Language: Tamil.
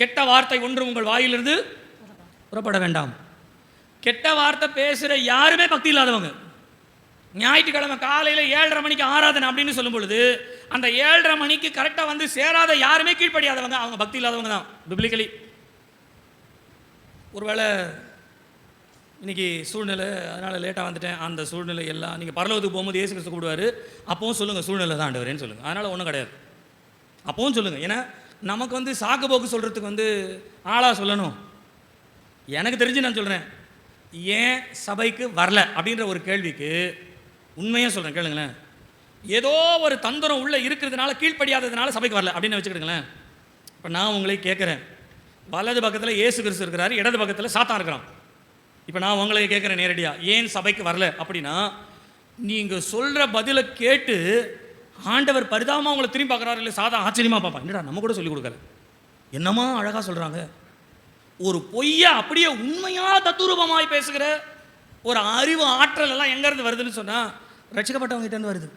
கெட்ட வார்த்தை ஒன்று உங்கள் வாயிலிருந்து புறப்பட வேண்டாம். கெட்ட வார்த்தை பேசுகிற யாருமே பக்தி இல்லாதவங்க. ஞாயிற்றுக்கிழமை காலையில் ஏழரை மணிக்கு ஆராதனை அப்படின்னு சொல்லும் பொழுது அந்த ஏழரை மணிக்கு கரெக்டாக வந்து சேராத யாருமே கீழ்ப்படியாதவங்க. அவங்க பக்தி இல்லாதவங்க தான் பிப்ளிக்கலி ஒருவேளை இன்னைக்கு சூழ்நிலை அதனால் லேட்டாக வந்துட்டேன். அந்த சூழ்நிலை எல்லாம் நீங்கள் பரலோகத்துக்கு போகும்போது ஏசு கிறிஸ்து கூப்பிடுவார். அப்பவும் சொல்லுங்கள் சூழ்நிலை தான் ஆண்டவரேன்னு சொல்லுங்கள் அதனால் ஒன்றும் கிடையாது. அப்பவும் சொல்லுங்கள் ஏன்னா நமக்கு வந்து சாக்கு போக்கு சொல்கிறதுக்கு வந்து ஆளாக சொல்லணும். எனக்கு தெரிஞ்சு நான் சொல்கிறேன் ஏன் சபைக்கு வரல அப்படின்ற ஒரு கேள்விக்கு உண்மையாக சொல்கிறேன் கேளுங்களேன். ஏதோ ஒரு தந்திரம் உள்ளே இருக்கிறதுனால கீழ்ப்படியாததுனால சபைக்கு வரல அப்படின்னு வச்சுக்கிடுங்களேன். இப்போ நான் உங்களை கேட்குறேன். வலது பக்கத்தில் ஏசு கிறிஸ்து இருக்கிறாரு இடது பக்கத்தில் சாத்தான் இருக்கிறான். இப்போ நான் உங்களை கேட்குறேன் நேரடியாக ஏன் சபைக்கு வரல அப்படின்னா நீங்கள் சொல்கிற பதிலை கேட்டு ஆண்டவர் பரிதாபமாக அவங்களை திரும்பி பார்க்குறாரு இல்லை சாதா ஆச்சரியமாக பார்ப்பான் என்னடா நம்ம கூட சொல்லிக் கொடுக்கல. என்னமா அழகாக சொல்கிறாங்க ஒரு பொய்யை அப்படியே உண்மையாக தத்துரூபமாய் பேசுகிற ஒரு அறிவு ஆற்றல் எல்லாம் எங்கேருந்து வருதுன்னு சொன்னால் ரசிக்கப்பட்டவங்ககிட்டேருந்து வருது.